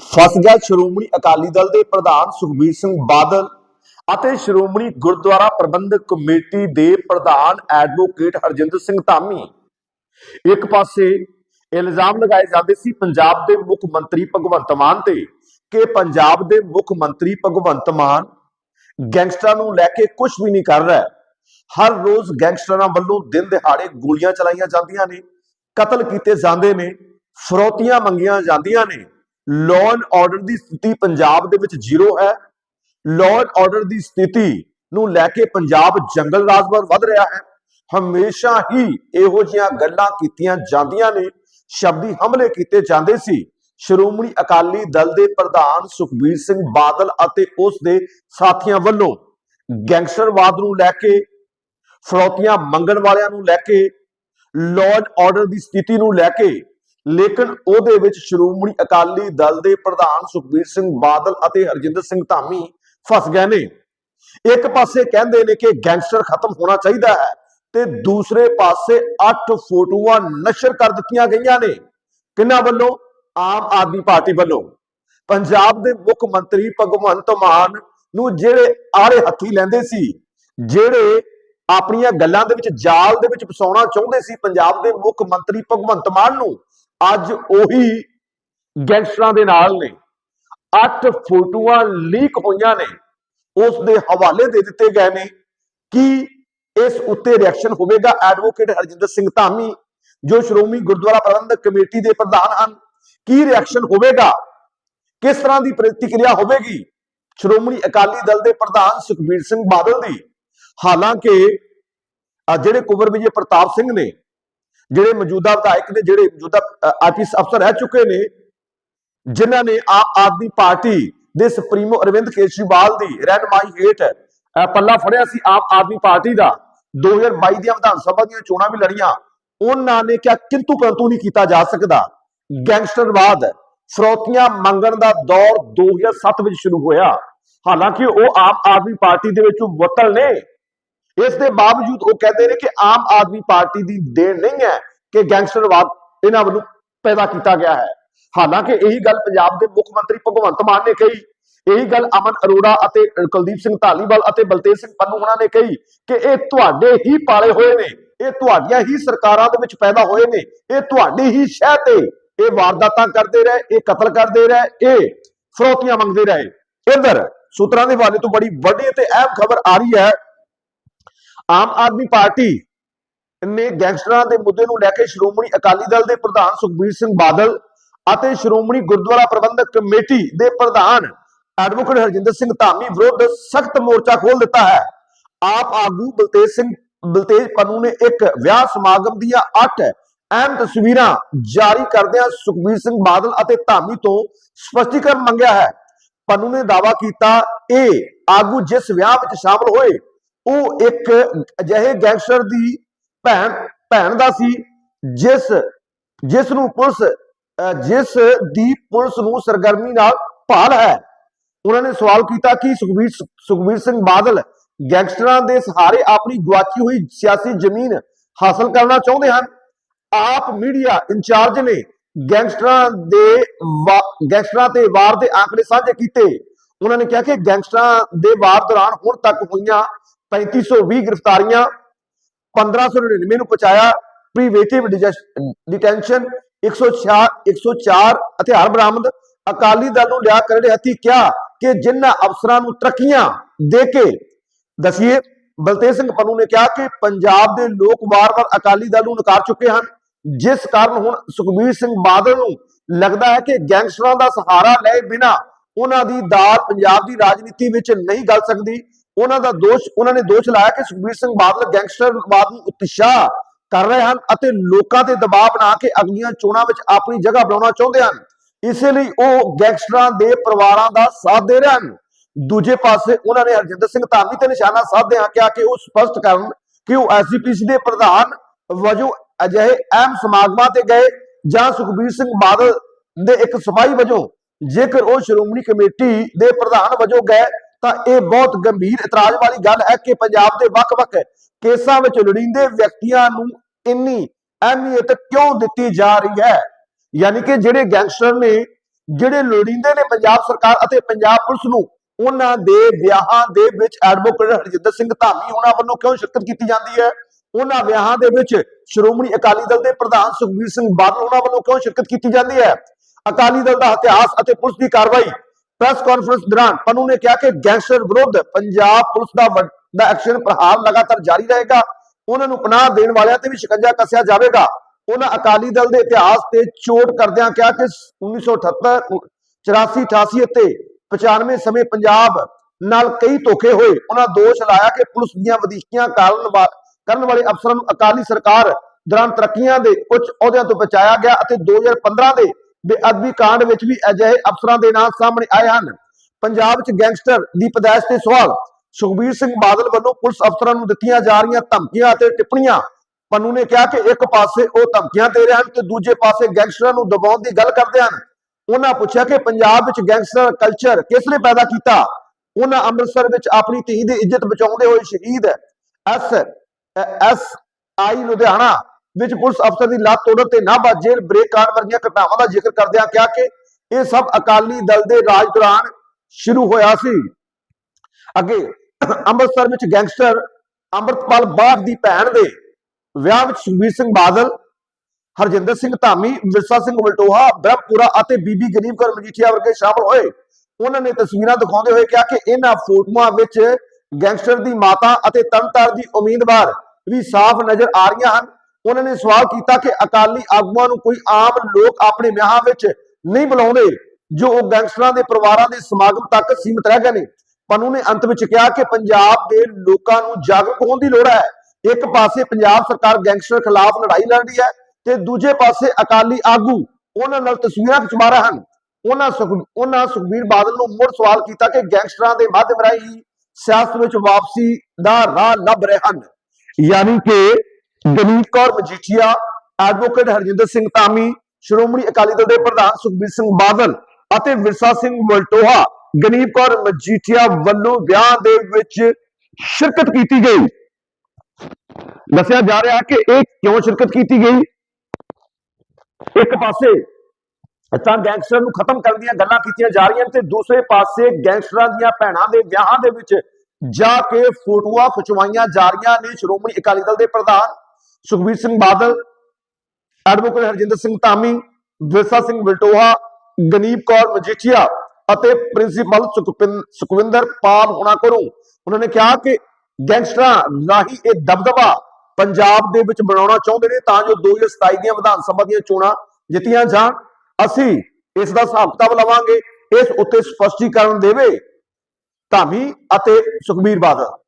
ਫਸ ਗਿਆ ਸ਼੍ਰੋਮਣੀ ਅਕਾਲੀ ਦਲ ਦੇ ਪ੍ਰਧਾਨ ਸੁਖਬੀਰ ਸਿੰਘ ਬਾਦਲ ਅਤੇ ਸ਼੍ਰੋਮਣੀ ਗੁਰਦੁਆਰਾ ਪ੍ਰਬੰਧਕ ਕਮੇਟੀ ਦੇ ਪ੍ਰਧਾਨ ਐਡਵੋਕੇਟ ਹਰਜਿੰਦਰ ਸਿੰਘ ਧਾਮੀ। ਇੱਕ ਪਾਸੇ ਇਲਜ਼ਾਮ ਲਗਾਏ ਜਾਂਦੇ ਸੀ ਪੰਜਾਬ ਦੇ ਮੁੱਖ ਮੰਤਰੀ ਭਗਵੰਤ ਮਾਨ ਤੇ ਕਿ ਪੰਜਾਬ ਦੇ ਮੁੱਖ ਮੰਤਰੀ ਭਗਵੰਤ ਮਾਨ ਗੈਂਗਸਟਰਾਂ ਨੂੰ ਲੈ ਕੇ ਕੁਝ ਵੀ ਨਹੀਂ ਕਰ ਰਿਹਾ। ਹਰ ਰੋਜ਼ ਗੈਂਗਸਟਰਾਂ ਵੱਲੋਂ ਦਿਨ ਦਿਹਾੜੇ ਗੋਲੀਆਂ ਚਲਾਈਆਂ ਜਾਂਦੀਆਂ ਨੇ, ਕਤਲ ਕੀਤੇ ਜਾਂਦੇ ਨੇ, ਫਰੋਤੀਆਂ ਮੰਗੀਆਂ ਜਾਂਦੀਆਂ ਨੇ। ਲਾਅ ਐਂਡ ਆਰਡਰ ਦੀ ਸਥਿਤੀ ਪੰਜਾਬ ਦੇ ਵਿੱਚ ਜ਼ੀਰੋ ਹੈ। ਲਾਅ ਆਰਡਰ ਦੀ ਸਥਿਤੀ ਨੂੰ ਲੈ ਕੇ ਪੰਜਾਬ ਜੰਗਲ ਰਾਜ ਵੱਲ ਵਧ ਰਿਹਾ ਹੈ। ਹਮੇਸ਼ਾ ਹੀ ਇਹੋ ਜਿਹੀਆਂ ਗੱਲਾਂ ਕੀਤੀਆਂ ਜਾਂਦੀਆਂ ਨੇ। ਸ਼ਬਦੀ ਹਮਲੇ ਕੀਤੇ ਜਾਂਦੇ ਸੀ। ਸ਼੍ਰੋਮਣੀ ਅਕਾਲੀ ਦਲ ਦੇ ਪ੍ਰਧਾਨ ਸੁਖਬੀਰ ਸਿੰਘ ਬਾਦਲ ਅਤੇ ਉਸ ਦੇ ਸਾਥੀਆਂ ਵੱਲੋਂ ਗੈਂਗਸਟਰਵਾਦ ਨੂੰ ਲੈ ਕੇ, ਫਰੋਤੀਆਂ ਮੰਗਣ ਵਾਲਿਆਂ ਨੂੰ ਲੈ ਕੇ ਲਾਅ ਆਰਡਰ ਦੀ ਸਥਿਤੀ ਨੂੰ ਲੈ ਕੇ ਲੇਕਿਨ ਉਹਦੇ ਵਿੱਚ ਸ਼੍ਰੋਮਣੀ ਅਕਾਲੀ ਦਲ ਦੇ ਪ੍ਰਧਾਨ ਸੁਖਬੀਰ ਸਿੰਘ ਬਾਦਲ ਅਤੇ ਹਰਜਿੰਦਰ ਸਿੰਘ ਧਾਮੀ ਫਸ ਗਏ ਨੇ। ਇੱਕ ਪਾਸੇ ਕਹਿੰਦੇ ਨੇ ਕਿ ਗੈਂਗਸਟਰ ਖਤਮ ਹੋਣਾ ਚਾਹੀਦਾ ਹੈ ਤੇ ਦੂਸਰੇ ਪਾਸੇ 8 ਫੋਟੋਆਂ ਨਸ਼ਰ ਕਰ ਦਿੱਤੀਆਂ ਗਈਆਂ ਨੇ। ਕਿਹਨਾਂ ਵੱਲੋਂ? ਆਮ ਆਦਮੀ ਪਾਰਟੀ ਵੱਲੋਂ। ਪੰਜਾਬ ਦੇ ਮੁੱਖ ਮੰਤਰੀ ਭਗਵੰਤ ਮਾਨ ਨੂੰ ਜਿਹੜੇ ਆੜੇ ਹੱਥੀ ਲੈਂਦੇ ਸੀ, ਜਿਹੜੇ ਆਪਣੀਆਂ ਗੱਲਾਂ ਦੇ ਵਿੱਚ ਜਾਲ ਦੇ ਵਿੱਚ ਫਸਾਉਣਾ ਚਾਹੁੰਦੇ ਸੀ, ਪੰਜਾਬ ਦੇ ਮੁੱਖ ਮੰਤਰੀ ਭਗਵੰਤ ਮਾਨ ਨੂੰ ਅੱਜ ਉਹੀ ਗੈਂਗਸਟਰਾਂ ਦੇ ਨਾਲ ਨੇ। ਅੱਠ ਫੋਟੋਆਂ ਲੀਕ ਹੋਈਆਂ ਨੇ। ਉਸ ਦੇ ਹਵਾਲੇ ਦੇ ਦਿੱਤੇ ਗਏ ਨੇ ਕਿ ਇਸ ਉੱਤੇ ਰਿਐਕਸ਼ਨ ਹੋਵੇਗਾ ਐਡਵੋਕੇਟ ਹਰਜਿੰਦਰ ਸਿੰਘ ਧਾਮੀ, ਜੋ ਸ਼੍ਰੋਮਣੀ ਗੁਰਦੁਆਰਾ ਪ੍ਰਬੰਧਕ ਕਮੇਟੀ ਦੇ ਪ੍ਰਧਾਨ ਹਨ। ਕੀ ਰਿਐਕਸ਼ਨ ਹੋਵੇਗਾ? ਕਿਸ ਤਰ੍ਹਾਂ ਦੀ ਪ੍ਰਤੀਕਿਰਿਆ ਹੋਵੇਗੀ? ਸ਼੍ਰੋਮਣੀ ਅਕਾਲੀ ਦਲ ਦੇ ਪ੍ਰਧਾਨ ਸੁਖਬੀਰ ਸਿੰਘ ਬਾਦਲ ਦੀ। ਹਾਲਾਂਕਿ ਜਿਹੜੇ ਕੁਵਰ ਵਿਜੇ ਪ੍ਰਤਾਪ ਸਿੰਘ ਨੇ ਜਿਹੜੇ ਮੌਜੂਦਾ ਵਿਧਾਇਕ ਨੇ, ਜਿਹੜੇ ਮੌਜੂਦਾ ਆਈਪੀਐਸ ਅਫਸਰ ਰਹਿ ਚੁੱਕੇ ਨੇ, ਜਿਨ੍ਹਾਂ ਨੇ ਆਮ ਆਦਮੀ ਪਾਰਟੀ ਦੇ ਸੁਪਰੀਮੋ ਅਰਵਿੰਦ ਕੇਜਰੀਵਾਲ ਦੀ ਰਹਿਨਮਾਈ ਹੇਠ ਪੱਲਾ ਫੜਿਆ ਸੀ ਆਮ ਆਦਮੀ ਪਾਰਟੀ ਦਾ। 2022 ਦੀਆਂ ਵਿਧਾਨ ਸਭਾ ਦੀਆਂ ਚੋਣਾਂ ਵੀ ਲੜੀਆਂ। ਉਹਨਾਂ ਨੇ ਕਿਹਾ, ਕਿੰਤੂ ਪਰੰਤੂ ਨਹੀਂ ਕੀਤਾ ਜਾ ਸਕਦਾ। ਗੈਂਗਸਟਰਵਾਦ ਫਰੋਤੀਆਂ ਮੰਗਣ ਦਾ ਦੌਰ 2007 ਵਿੱਚ ਸ਼ੁਰੂ ਹੋਇਆ। ਹਾਲਾਂਕਿ ਉਹ ਆਮ ਆਦਮੀ ਪਾਰਟੀ ਦੇ ਵਿੱਚ ਵਤਲ ਨੇ। ਇਸ ਦੇ ਬਾਵਜੂਦ ਉਹ ਕਹਿੰਦੇ ਨੇ ਕਿ ਆਮ ਆਦਮੀ ਪਾਰਟੀ ਦੀ ਦੇਣ ਨਹੀਂ ਹੈ ਕਿ ਗੈਂਗਸਟਰਵਾਦ ਇਹਨਾਂ ਵੱਲੋਂ ਪੈਦਾ ਕੀਤਾ ਗਿਆ ਹੈ। ਹਾਲਾਂਕਿ ਇਹੀ ਗੱਲ ਪੰਜਾਬ ਦੇ ਮੁੱਖ ਮੰਤਰੀ ਭਗਵੰਤ ਮਾਨ ਨੇ ਕਹੀ। ਇਹੀ ਗੱਲ ਅਮਨ ਅਰੋੜਾ ਅਤੇ ਕੁਲਦੀਪ ਸਿੰਘ ਢਾਲੀਵਾਲ ਅਤੇ ਬਲਤੇਜ ਸਿੰਘ ਪੰਨੂ ਉਹਨਾਂ ਨੇ ਕਹੀ ਕਿ ਇਹ ਤੁਹਾਡੇ ਹੀ ਪਾਲੇ ਹੋਏ ਨੇ। ਇਹ ਤੁਹਾਡੀਆਂ ਹੀ ਸਰਕਾਰਾਂ ਦੇ ਵਿੱਚ ਪੈਦਾ ਹੋਏ ਨੇ। ਇਹ ਤੁਹਾਡੀ ਹੀ ਸ਼ਹਿ ਤੇ ਇਹ ਵਾਰਦਾਤਾਂ ਕਰਦੇ ਰਹੇ, ਇਹ ਕਤਲ ਕਰਦੇ ਰਹੇ, ਇਹ ਫਰੋਤੀਆਂ ਮੰਗਦੇ ਰਹੇ। ਇਧਰ ਸੂਤਰਾਂ ਦੇ ਹਵਾਲੇ ਤੋਂ ਬੜੀ ਵੱਡੀ ਤੇ ਅਹਿਮ ਖਬਰ ਆ ਰਹੀ ਹੈ ਆਮ ਆਦਮੀ ਪਾਰਟੀ ਨੇ ਗੈਂਗਸਟਰਾਂ ਦੇ ਮੁੱਦੇ ਨੂੰ ਲੈ ਕੇ ਸ਼੍ਰੋਮਣੀ ਅਕਾਲੀ ਦਲ ਦੇ ਪ੍ਰਧਾਨ ਸੁਖਬੀਰ ਸਿੰਘ ਬਾਦਲ ਅਤੇ ਸ਼੍ਰੋਮਣੀ ਗੁਰਦੁਆਰਾ ਪ੍ਰਬੰਧਕ ਕਮੇਟੀ ਦੇ ਪ੍ਰਧਾਨ ਐਡਵੋਕੇਟ ਹਰਜਿੰਦਰ ਸਿੰਘ ਧਾਮੀ ਵਿਰੁੱਧ ਸਖਤ ਮੋਰਚਾ ਖੋਲ ਦਿੱਤਾ ਹੈ। ਆਪ ਆਗੂ ਬਲਤੇਜ ਸਿੰਘ, ਬਲਤੇਜ ਪੰਨੂ ਨੇ ਇੱਕ ਵਿਆਹ ਸਮਾਗਮ ਦੀਆਂ 8 ਅਹਿਮ ਤਸਵੀਰਾਂ ਜਾਰੀ ਕਰਦਿਆਂ ਸੁਖਬੀਰ ਸਿੰਘ ਬਾਦਲ ਅਤੇ ਧਾਮੀ ਤੋਂ ਸਪਸ਼ਟੀਕਰਨ ਮੰਗਿਆ ਹੈ। ਪੰਨੂ ਨੇ ਦਾਅਵਾ ਕੀਤਾ, ਇਹ ਆਗੂ ਜਿਸ ਵਿਆਹ ਵਿੱਚ ਸ਼ਾਮਲ ਹੋਏ ਉਹ ਇੱਕ ਅਜਿਹੇ ਗੈਂਗਸਟਰ ਦੀ ਭੈਣ ਭੈਣ ਦਾ ਸੀ, ਜਿਸ ਜਿਸ ਨੂੰ ਪੁਲਿਸ ਜਿਸ ਦੀ ਪੁਲਿਸ ਨੂੰ ਸਰਗਰਮੀ ਨਾਲ ਭਾਲ ਹੈ। ਉਹਨਾਂ ਨੇ ਸਵਾਲ ਕੀਤਾ ਕਿ ਸੁਖਬੀਰ ਸੁਖਬੀਰ ਸਿੰਘ ਬਾਦਲ ਗੈਂਗਸਟਰਾਂ ਦੇ ਸਹਾਰੇ ਆਪਣੀ ਗਵਾਚੀ ਹੋਈ ਸਿਆਸੀ ਜ਼ਮੀਨ ਹਾਸਲ ਕਰਨਾ ਚਾਹੁੰਦੇ ਹਨ। ਆਪ ਮੀਡੀਆ ਇੰਚਾਰਜ ਨੇ ਗੈਂਗਸਟਰਾਂ ਦੇ ਗੈਂਗਸਟਰਾਂ ਤੇ ਵਾਰ ਦੇ ਆંકੜੇ ਸਾਂਝੇ ਕੀਤੇ। ਉਹਨਾਂ ਨੇ ਕਿਹਾ ਕਿ ਗੈਂਗਸਟਰਾਂ ਦੇ ਵਾਰ ਦੌਰਾਨ ਹੁਣ ਤੱਕ ਹੋਈਆਂ 3520 ਗ੍ਰਿਫਤਾਰੀਆਂ 1599 ਨੂੰ ਪਹੁੰਚਾਇਆ ਪ੍ਰੀਵੇਟਿਵ ਡਿਟੈਂਸ਼ਨ 104 104 ਹਥਿਆਰ ਬਰਾਮਦ। ਅਕਾਲੀ ਦਲ ਨੂੰ ਲਿਆ ਕਰੜੇ ਹੱਥੀ ਕਿਹਾ ਕਿ ਜਿਨ੍ਹਾਂ ਅਫਸਰਾਂ ਨੂੰ ਤਰੱਕੀਆਂ ਦੇ ਕੇ, ਦਸੀਏ ਬਲਤੇਜ ਸਿੰਘ ਪੰਨੂ ਨੇ ਕਿਹਾ ਕਿ ਪੰਜਾਬ ਦੇ ਲੋਕ ਵਾਰ-ਵਾਰ ਅਕਾਲੀ ਦਲ ਨੂੰ ਨਕਾਰ ਚੁੱਕੇ ਹਨ। ਜਿਸ ਕਾਰਨ ਹੁਣ ਸੁਖਬੀਰ ਸਿੰਘ ਬਾਦਲ ਨੂੰ ਲੱਗਦਾ ਹੈ ਕਿ ਗੈਂਗਸਟਰਾਂ ਦਾ ਸਹਾਰਾ ਲਏ ਬਿਨਾ ਉਹਨਾਂ ਦੀ ਦਾਲ ਪੰਜਾਬ ਦੀ ਰਾਜਨੀਤੀ ਵਿੱਚ ਨਹੀਂ ਗਲ ਸਕਦੀ। ਉਹਨਾਂ ਦਾ ਦੋਸ਼, ਉਹਨਾਂ ਨੇ ਦੋਸ਼ ਲਾਇਆ ਕਿ ਸੁਖਬੀਰ ਸਿੰਘ ਬਾਦਲ ਗੈਂਗਸਟਰਵਾਦ ਨੂੰ ਉਤਸ਼ਾਹ ਕਰ ਰਹੇ ਹਨ ਅਤੇ ਲੋਕਾਂ ਤੇ ਦਬਾਅ ਬਣਾ ਕੇ ਅਗਲੀਆਂ ਚੋਣਾਂ ਵਿੱਚ ਆਪਣੀ ਜਗ੍ਹਾ ਬਣਾਉਣਾ ਚਾਹੁੰਦੇ ਹਨ। ਇਸੇ ਲਈ ਉਹ ਗੈਂਗਸਟਰਾਂ ਦੇ ਪਰਿਵਾਰਾਂ ਦਾ ਸਾਥ ਦੇ ਰਹੇ ਹਨ। ਦੂਜੇ ਪਾਸੇ ਉਹਨਾਂ ਨੇ ਹਰਜਿੰਦਰ ਸਿੰਘ ਧਾਮੀ ਤੇ ਨਿਸ਼ਾਨਾ ਸਾਧਿਆ ਕਿਹਾ ਕਿ ਉਹ ਸਪਸ਼ਟ ਕਰਨ ਕਿ ਉਹ ਐਸਜੀਪੀਸੀ ਦੇ ਪ੍ਰਧਾਨ ਵਜੋਂ ਅਜਿਹੇ ਅਹਿਮ ਸਮਾਗਮਾਂ ਤੇ ਗਏ ਜਾਂ ਸੁਖਬੀਰ ਸਿੰਘ ਬਾਦਲ ਦੇ ਇੱਕ ਸਫ਼ਾਈ ਵਜੋਂ ਜੇਕਰ ਉਹ ਸ਼੍ਰੋਮਣੀ ਕਮੇਟੀ ਦੇ ਪ੍ਰਧਾਨ ਵਜੋਂ ਗਏ ਤਾਂ ਇਹ ਬਹੁਤ ਗੰਭੀਰ, ਇਤਰਾਜ਼ ਵਾਲੀ ਗੱਲ ਹੈ ਕਿ ਪੰਜਾਬ ਦੇ ਵੱਖ-ਵੱਖ ਕੇਸਾਂ ਵਿੱਚ ਲੋੜੀਂਦੇ ਵਿਅਕਤੀਆਂ ਨੂੰ ਇੰਨੀ ਅਹਿਮੀਅਤ ਕਿਉਂ ਦਿੱਤੀ ਜਾ ਰਹੀ ਹੈ? ਯਾਨੀ ਕਿ ਜਿਹੜੇ ਗੈਂਗਸਟਰ ਨੇ, ਜਿਹੜੇ ਲੋੜੀਂਦੇ ਨੇ ਪੰਜਾਬ ਸਰਕਾਰ ਅਤੇ ਪੰਜਾਬ ਪੁਲਿਸ ਨੂੰ, ਉਹਨਾਂ ਦੇ ਵਿਆਹਾਂ ਦੇ ਵਿੱਚ ਐਡਵੋਕੇਟ ਹਰਜਿੰਦਰ ਸਿੰਘ ਧਾਮੀ ਉਹਨਾਂ ਵੱਲੋਂ ਕਿਉਂ ਸ਼ਿਰਕਤ ਕੀਤੀ ਜਾਂਦੀ ਹੈ? ਉਹਨਾਂ ਵਿਆਹਾਂ ਦੇ ਵਿੱਚ ਸ਼੍ਰੋਮਣੀ ਅਕਾਲੀ ਦਲ ਦੇ ਪ੍ਰਧਾਨ ਸੁਖਬੀਰ ਸਿੰਘ ਬਾਦਲ ਉਹਨਾਂ ਵੱਲੋਂ ਕਿਉਂ ਸ਼ਿਰਕਤ ਕੀਤੀ ਜਾਂਦੀ ਹੈ? ਅਕਾਲੀ ਦਲ ਦਾ ਇਤਿਹਾਸ ਅਤੇ ਪੁਲਿਸ ਦੀ ਕਾਰਵਾਈ ਪ੍ਰੈਸ ਕਾਨਫਰੰਸ ਦੌਰਾਨ ਪਨੂ ਨੇ ਕਿਹਾ ਕਿ ਗੈਂਗਸਟਰ ਵਿਰੁੱਧ ਪੰਜਾਬ ਪੁਲਿਸ ਦਾ ਵੱਡਾ ਐਕਸ਼ਨ ਪ੍ਰਹਾਰ ਲਗਾਤਾਰ ਜਾਰੀ ਰਹੇਗਾ। ਉਹਨਾਂ ਨੂੰ ਪਨਾਹ ਦੇਣ ਵਾਲਿਆਂ ਤੇ ਵੀ ਸ਼ਿਕੰਜਾ ਕੱਸਿਆ ਜਾਵੇਗਾ। ਉਹਨਾਂ ਅਕਾਲੀ ਦਲ ਦੇ ਇਤਿਹਾਸ ਤੇ ਚੋਟ ਕਰਦਿਆਂ ਕਿਹਾ ਕਿ 1978 84 88 ਅਤੇ 95 ਸਮੇਂ ਪੰਜਾਬ ਨਾਲ ਕਈ ਧੋਖੇ ਹੋਏ। ਉਹਨਾਂ ਦੋਸ਼ ਲਾਇਆ ਕਿ ਪੁਲਿਸ ਦੀਆਂ ਵਧੀਕੀਆਂ ਕਾਰਨ ਕਰਨ ਵਾਲੇ ਅਫਸਰਾਂ ਨੂੰ ਅਕਾਲੀ ਸਰਕਾਰ ਦੌਰਾਨ ਤਰੱਕੀਆਂ ਦੇ ਉੱਚ ਅਹੁਦਿਆਂ ਤੋਂ ਬਚਾਇਆ ਗਿਆ ਅਤੇ 2015 ਦੇ ਬੇਅਦਬੀ ਕਾਂਡ ਵਿੱਚ ਵੀ ਅਜਿਹੇ ਅਫਸਰਾਂ ਦੇ ਨਾਂ ਸਾਹਮਣੇ ਆਏ ਹਨ। ਪੰਜਾਬ 'ਚ ਗੈਂਗਸਟਰ ਦੀ ਪਦਾਇਸ਼ ਤੇ ਸਵਾਲ, ਸੁਖਬੀਰ ਸਿੰਘ ਬਾਦਲ ਵੱਲੋਂ ਪੁਲਿਸ ਅਫਸਰਾਂ ਨੂੰ ਦਿੱਤੀਆਂ ਜਾ ਰਹੀਆਂ ਧਮਕੀਆਂ ਅਤੇ ਟਿੱਪਣੀਆਂ। ਪੰਨੂ ਨੇ ਕਿਹਾ ਕਿ ਇੱਕ ਪਾਸੇ ਉਹ ਧਮਕੀਆਂ ਦੇ ਰਹੇ ਹਨ ਤੇ ਦੂਜੇ ਪਾਸੇ ਗੈਂਗਸਟਰਾਂ ਨੂੰ ਦਬਾਉਣ ਦੀ ਗੱਲ ਕਰਦੇ ਹਨ। ਉਹਨਾਂ ਪੁੱਛਿਆ ਕਿ ਪੰਜਾਬ ਵਿੱਚ ਗੈਂਗਸਟਰ ਕਲਚਰ ਕਿਸ ਨੇ ਪੈਦਾ ਕੀਤਾ? ਉਹਨਾਂ ਅੰਮ੍ਰਿਤਸਰ ਵਿੱਚ ਆਪਣੀ ਧੀ ਦੀ ਇੱਜ਼ਤ ਬਚਾਉਂਦੇ ਹੋਏ ਸ਼ਹੀਦ ਐਸ ਐਸ ਆਈ ਲੁਧਿਆਣਾ ਵਿੱਚ ਪੁਲਿਸ ਅਫਸਰ ਦੀ ਲੱਤ ਤੋੜਨ ਤੇ ਨਾਭਾ ਜੇਲ੍ਹ ਬ੍ਰੇਕ ਕਾਂਡ ਵਰਗੀਆਂ ਘਟਨਾਵਾਂ ਦਾ ਜ਼ਿਕਰ ਕਰਦਿਆਂ ਕਿਹਾ ਕਿ ਇਹ ਸਭ ਅਕਾਲੀ ਦਲ ਦੇ ਰਾਜ ਦੌਰਾਨ ਸ਼ੁਰੂ ਹੋਇਆ ਸੀ। ਅੱਗੇ ਅੰਮ੍ਰਿਤਸਰ ਵਿੱਚ ਗੈਂਗਸਟਰ ਅੰਮ੍ਰਿਤਪਾਲ ਬਾਠ ਦੀ ਭੈਣ ਦੇ ਵਿਆਹ ਵਿੱਚ ਸੁਖਬੀਰ ਸਿੰਘ ਬਾਦਲ, ਹਰਜਿੰਦਰ ਸਿੰਘ ਧਾਮੀ, ਵਿਰਸਾ ਸਿੰਘ ਮਲਟੋਹਾ, ਬ੍ਰਹਮਪੁਰਾ ਅਤੇ ਬੀਬੀ ਗਰੀਬ ਕੌਰ ਮਜੀਠੀਆ ਵਰਗੇ ਸ਼ਾਮਲ ਹੋਏ। ਉਹਨਾਂ ਨੇ ਤਸਵੀਰਾਂ ਦਿਖਾਉਂਦੇ ਹੋਏ ਕਿਹਾ ਕਿ ਇਹਨਾਂ ਫੋਟੋਆਂ ਵਿੱਚ ਗੈਂਗਸਟਰ ਦੀ ਮਾਤਾ ਅਤੇ ਤਨਤਾਰ ਦੀ ਉਮੀਦਵਾਰ ਵੀ ਸਾਫ਼ ਨਜ਼ਰ ਆ ਰਹੀਆਂ ਹਨ। ਉਹਨਾਂ ਨੇ ਸਵਾਲ ਕੀਤਾ ਕਿ ਅਕਾਲੀ ਆਗੂਆਂ ਨੂੰ ਕੋਈ ਆਮ ਲੋਕ ਆਪਣੇ ਵਿਆਹਾਂ ਵਿੱਚ ਨਹੀਂ ਬੁਲਾਉਂਦੇ, ਜੋ ਉਹ ਗੈਂਗਸਟਰਾਂ ਦੇ ਪਰਿਵਾਰਾਂ ਦੇ ਸਮਾਗਮ ਤੱਕ ਸੀਮਿਤ ਰਹਿ ਗਏ ਨੇ। ਪਨੂ ਨੇ ਅੰਤ ਵਿੱਚ ਕਿਹਾ ਕਿ ਪੰਜਾਬ ਦੇ ਲੋਕਾਂ ਨੂੰ ਜਾਗਰੂਕ ਹੋਣ ਦੀ ਲੋੜ ਹੈ। ਇੱਕ ਪਾਸੇ ਪੰਜਾਬ ਸਰਕਾਰ ਗੈਂਗਸਟਰ ਖਿਲਾਫ ਲੜਾਈ ਲੜ ਰਹੀ ਹੈ ਤੇ ਦੂਜੇ ਪਾਸੇ ਅਕਾਲੀ ਆਗੂ ਉਹਨਾਂ ਨਾਲ ਤਸਵੀਰਾਂ ਖਿਚਵਾ ਰਹੇ ਹਨ। ਉਹਨਾਂ ਸੁਖ, ਉਹਨਾਂ ਸੁਖਬੀਰ ਬਾਦਲ ਨੂੰ ਮੁੜ ਸਵਾਲ ਕੀਤਾ ਕਿ ਗੈਂਗਸਟਰਾਂ ਦੇ ਮਾਧਿਅਮ ਰਾਹੀਂ ਸਿਆਸਤ ਵਿੱਚ ਵਾਪਸੀ ਦਾ ਰਾਹ ਲੱਭ ਰਹੇ ਹਨ। ਯਾਨੀ ਕਿ ਦਲੀਪ ਕੌਰ ਮਜੀਠੀਆ ਐਡਵੋਕੇਟ ਹਰਜਿੰਦਰ ਸਿੰਘ ਧਾਮੀ, ਸ਼੍ਰੋਮਣੀ ਅਕਾਲੀ ਦਲ ਦੇ ਪ੍ਰਧਾਨ ਸੁਖਬੀਰ ਸਿੰਘ ਬਾਦਲ ਅਤੇ ਵਿਰਸਾ ਸਿੰਘ ਮਲਟੋਹਾ ਗਨੀਬ ਕੌਰ ਮਜੀਠੀਆ ਵੱਲੋਂ ਵਿਆਹ ਦੇ ਵਿੱਚ ਸ਼ਿਰਕਤ ਕੀਤੀ ਗਈ। ਦੱਸਿਆ ਜਾ ਰਿਹਾ ਕਿ ਇਹ ਕਿਉਂ ਸ਼ਿਰਕਤ ਕੀਤੀ ਗਈ? ਇੱਕ ਪਾਸੇ ਤਾਂ ਗੈਂਗਸਟਰਾਂ ਨੂੰ ਖਤਮ ਕਰਨ ਦੀਆਂ ਗੱਲਾਂ ਕੀਤੀਆਂ ਜਾ ਰਹੀਆਂ ਤੇ ਦੂਸਰੇ ਪਾਸੇ ਗੈਂਗਸਟਰਾਂ ਦੀਆਂ ਭੈਣਾਂ ਦੇ ਵਿਆਹਾਂ ਦੇ ਵਿੱਚ ਜਾ ਕੇ ਫੋਟੋਆਂ ਖਿਚਵਾਈਆਂ ਜਾ ਰਹੀਆਂ ਨੇ ਸ਼੍ਰੋਮਣੀ ਅਕਾਲੀ ਦਲ ਦੇ ਪ੍ਰਧਾਨ। ਸੁਖਬੀਰ ਸਿੰਘ ਬਾਦਲ, ਐਡਵੋਕੇਟ ਹਰਜਿੰਦਰ ਸਿੰਘ ਧਾਮੀ, ਵਿਰਸਾ ਸਿੰਘ ਵਲਟੋਹਾ ਗਨੀਬ ਕੌਰ ਮਜੀਠੀਆ ਅਤੇ ਪ੍ਰਿੰਸੀਪਲ ਸੁਖਪਿੰ- ਸੁਖਵਿੰਦਰ ਪਾਲ ਹੋਣਾ ਕੋਲੋਂ ਉਹਨਾਂ ਨੇ ਕਿਹਾ ਕਿ ਗੈਂਗਸਟਰਾਂ ਰਾਹੀਂ ਇਹ ਦਬਦਬਾ ਪੰਜਾਬ ਦੇ ਵਿੱਚ ਬਣਾਉਣਾ ਚਾਹੁੰਦੇ ਨੇ ਤਾਂ ਜੋ 2027 ਦੀਆਂ ਵਿਧਾਨ ਸਭਾ ਦੀਆਂ ਚੋਣਾਂ ਜਿੱਤੀਆਂ ਜਾਣ। ਅਸੀਂ ਇਸ ਦਾ ਹਿਸਾਬ ਕਿਤਾਬ ਲਵਾਂਗੇ ਇਸ ਉੱਤੇ ਸਪਸ਼ਟੀਕਰਨ ਦੇਵੇ ਧਾਮੀ ਅਤੇ ਸੁਖਬੀਰ ਬਾਦਲ।